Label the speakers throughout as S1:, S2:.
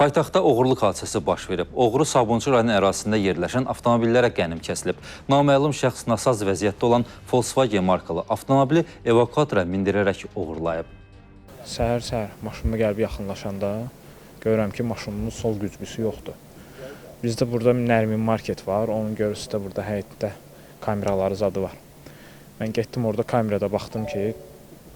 S1: Paytaxtda oğurluq hadisəsi baş verib. Oğru Sabunçu rayonu ərazisində yerləşən avtomobillərə qənim kəsilib. Naməlum şəxs nasaz vəziyyətdə olan Volkswagen markalı avtomobili evakuatora mindirərək oğurlayıb.
S2: Səhər-səhər maşınıma gəlib yaxınlaşanda görürəm ki, maşınımın sol güzgüsü yoxdur. Bizdə burada Nərmin market var, onun görürüsü də burada həyətdə kameraları zadı var. Mən getdim orada kamerada baxdım ki,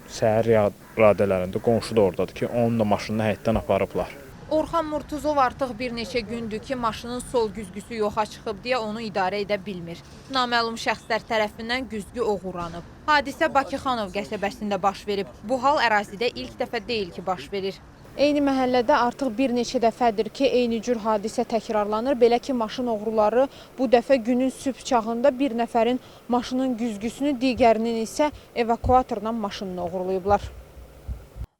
S2: səhər radələrində qonşu da ordadır ki, onun da maşınını həyətdən aparıblar.
S3: Orxan Murtuzov artıq bir neçə gündür ki, maşının sol güzgüsü yoxa çıxıb deyə onu idarə edə bilmir. Naməlum şəxslər tərəfindən güzgü oğurlanıb. Hadisə Bakıxanov qəsəbəsində baş verib. Bu hal ərazidə ilk dəfə deyil ki, baş verir.
S4: Eyni məhəllədə artıq bir neçə dəfədir ki, eyni cür hadisə təkrarlanır. Belə ki, maşın oğruları bu dəfə günün sübh çağında bir nəfərin maşının güzgüsünü, digərinin isə evakuatorla maşınını oğurlayıblar.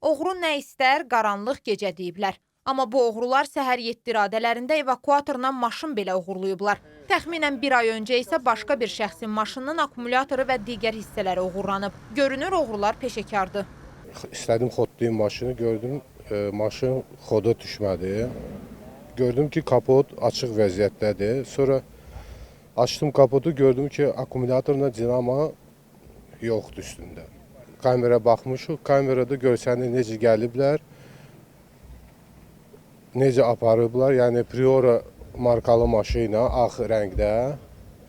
S3: Oğru nə istər, qaranlıq gecə deyiblər. Amma bu oğrular səhər 7 radələrində evakuatorla maşın belə oğurlayıblar. Təxminən bir ay öncə isə başqa bir şəxsin maşınının akkumulatoru və digər hissələri oğurlanıb. Görünür oğrular peşəkardır.
S5: İstədim xodlayım maşını, gördüm e, maşın xoda düşmədi. Gördüm ki, kapot açıq vəziyyətdədir. Sonra açdım kapotu, gördüm ki, akkumulyatorla dinamo yoxdur üstündə. Kamera baxmışıq, kamerada görsənir necə gəliblər, necə aparıblar. Yəni Priora markalı maşına ağ rəngdə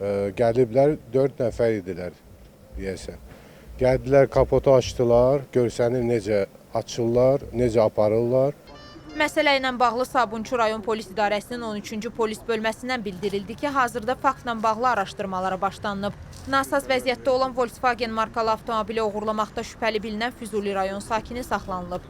S5: e, gəliblər, 4 nəfər idilər deyəsən. Gəldilər, kapotu açdılar, görsənir necə açırlar, necə aparırlar.
S3: Məsələ ilə bağlı Sabunçu rayon polis idarəsinin 13-cü polis bölməsindən bildirildi ki, hazırda faktla bağlı araşdırmalara başlanılıb. Nasaz vəziyyətdə olan Volkswagen markalı avtomobili oğurlamaqda şübhəli bilinən Füzuli rayon sakini saxlanılıb.